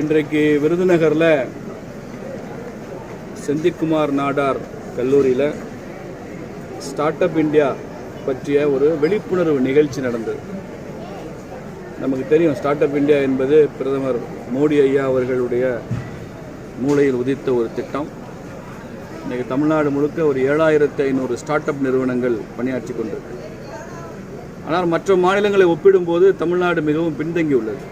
இன்றைக்கு விருதுநகரில் செந்திக்குமார் நாடார் கல்லூரியில் ஸ்டார்ட் அப் இந்தியா பற்றிய ஒரு விழிப்புணர்வு நிகழ்ச்சி நடந்தது. நமக்கு தெரியும் ஸ்டார்ட் அப் இந்தியா என்பது பிரதமர் மோடி ஐயா அவர்களுடைய மூளையில் உதித்த ஒரு திட்டம். இன்றைக்கி தமிழ்நாடு முழுக்க ஒரு ஏழாயிரத்து ஐநூறு ஸ்டார்ட் அப் நிறுவனங்கள் பணியாற்றி கொண்டிருக்கு. ஆனால் மற்ற மாநிலங்களை ஒப்பிடும்போது தமிழ்நாடு மிகவும் பின்தங்கியுள்ளது.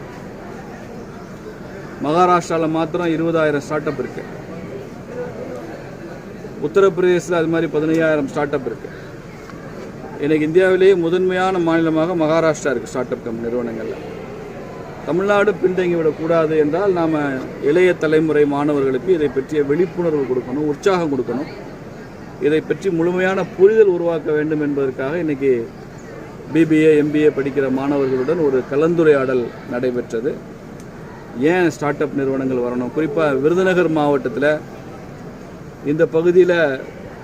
மகாராஷ்டிராவில் மாத்திரம் இருபதாயிரம் ஸ்டார்ட் அப் இருக்கு. உத்தரப்பிரதேசில் அது மாதிரி பதினையாயிரம் ஸ்டார்ட் அப் இருக்கு. இன்னைக்கு இந்தியாவிலேயே முதன்மையான மாநிலமாக மகாராஷ்டிரா இருக்குது ஸ்டார்ட் அப் கம் நிறுவனங்களில். தமிழ்நாடு பின்தங்கி விடக்கூடாது என்றால் நாம் இளைய தலைமுறை மாணவர்களுக்கு இதை பற்றிய விழிப்புணர்வு கொடுக்கணும் உற்சாகம் கொடுக்கணும். இதை பற்றி முழுமையான புரிதல் உருவாக்க வேண்டும் என்பதற்காக இன்றைக்கி பிபிஏ எம்பிஏ படிக்கிற மாணவர்களுடன் ஒரு கலந்துரையாடல் நடைபெற்றது. ஏன் ஸ்டார்ட் அப் நிறுவனங்கள் வரணும்? குறிப்பாக விருதுநகர் மாவட்டத்தில் இந்த பகுதியில்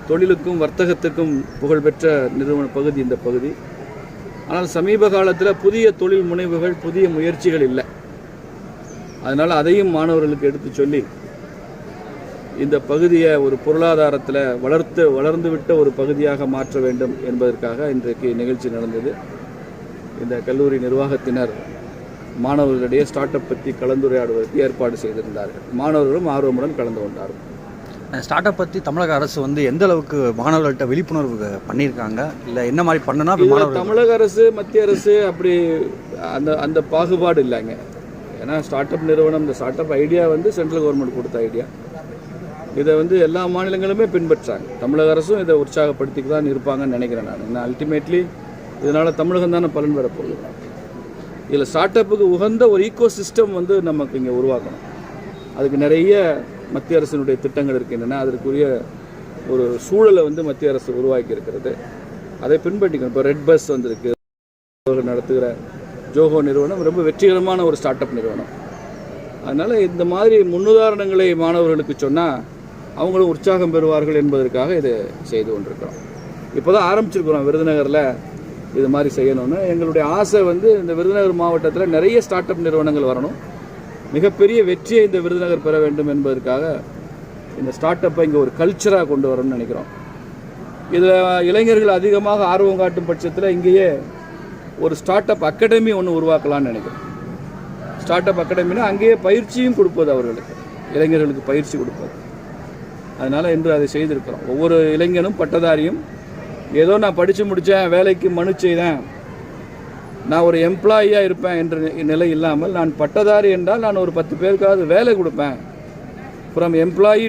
தொழிலுக்கும் வர்த்தகத்துக்கும் புகழ்பெற்ற நிறுவன பகுதி இந்த பகுதி. ஆனால் சமீப காலத்தில் புதிய தொழில் முனைவுகள் புதிய முயற்சிகள் இல்லை. அதனால் அதையும் மாணவர்களுக்கு எடுத்து சொல்லி இந்த பகுதியை ஒரு பொருளாதாரத்தில் வளர்த்து வளர்ந்து விட்ட ஒரு பகுதியாக மாற்ற வேண்டும் என்பதற்காக இன்றைக்கு நிகழ்ச்சி நடந்தது. இந்த கல்லூரி நிர்வாகத்தினர் மாணவர்களிடையே ஸ்டார்ட் அப் பற்றி கலந்துரையாடுவதற்கு ஏற்பாடு செய்திருந்தார்கள். மாணவர்களும் ஆர்வமுடன் கலந்து கொண்டார்கள். ஸ்டார்ட் அப் பற்றி தமிழக அரசு வந்து எந்த அளவுக்கு மாணவர்கள்ட்ட விழிப்புணர்வு பண்ணியிருக்காங்க? இல்லை என்ன மாதிரி பண்ணுனா தமிழக அரசு மத்திய அரசு அப்படி அந்த அந்த பாகுபாடு இல்லைங்க ஏன்னா ஸ்டார்ட் அப் நிறுவனம் இந்த ஸ்டார்ட் அப் ஐடியா வந்து சென்ட்ரல் கவர்மெண்ட் கொடுத்த ஐடியா இதை வந்து எல்லா மாநிலங்களுமே பின்பற்றாங்க. தமிழக அரசும் இதை உற்சாகப்படுத்திக்கு தான் இருப்பாங்கன்னு நினைக்கிறேன் நான். ஏன்னா அல்டிமேட்லி இதனால் தமிழகம் தானே பலன் பெறப்போகுது இதில் ஸ்டார்ட் அப்புக்கு உகந்த ஒரு ஈக்கோ சிஸ்டம் வந்து நமக்கு இங்கே உருவாக்கணும். அதுக்கு நிறைய மத்திய அரசினுடைய திட்டங்கள் இருக்கின்றன அதற்குரிய ஒரு சூழலை வந்து மத்திய அரசு உருவாக்கி இருக்கிறது. அதை பின்பற்றிக்கணும். இப்போ ரெட் பஸ் வந்திருக்கு. அவர்கள் நடத்துகிற ஜோஹோ நிறுவனம் ரொம்ப வெற்றிகரமான ஒரு ஸ்டார்ட் அப் நிறுவனம். அதனால் இந்த மாதிரி முன்னுதாரணங்களை மாணவர்களுக்கு சொன்னால் அவங்களும் உற்சாகம் பெறுவார்கள் என்பதற்காக இதை செய்து கொண்டிருக்கிறோம். இப்போ தான் ஆரம்பிச்சிருக்கிறோம் விருதுநகரில் இது மாதிரி செய்யணும்னு எங்களுடைய ஆசை வந்து இந்த விருதுநகர் மாவட்டத்தில் நிறைய ஸ்டார்ட் அப் நிறுவனங்கள் வரணும். மிகப்பெரிய வெற்றியை இந்த விருதுநகர் பெற வேண்டும் என்பதற்காக இந்த ஸ்டார்ட் அப்பை இங்கே ஒரு கல்ச்சராக கொண்டு வரணும்னு நினைக்கிறோம். இதில் இளைஞர்கள் அதிகமாக ஆர்வம் காட்டும் பட்சத்தில் இங்கேயே ஒரு ஸ்டார்ட் அப் அகாடமி ஒன்று உருவாக்கலாம்னு நினைக்கிறோம். ஸ்டார்ட் அப் அகாடமினா அங்கேயே பயிற்சியும் கொடுப்பது அவர்களுக்கு. இளைஞர்களுக்கு பயிற்சி கொடுப்பது. அதனால் இன்று அதை செய்திருக்கிறோம். ஒவ்வொரு இளைஞனும் பட்டதாரியும் ஏதோ நான் படித்து முடித்தேன் வேலைக்கு மனு செய்தேன். நான் ஒரு எம்ப்ளாயியாக இருப்பேன் என்ற நிலை இல்லாமல் நான் பட்டதாரி என்றால் நான் ஒரு பத்து பேருக்காவது வேலை கொடுப்பேன். From employee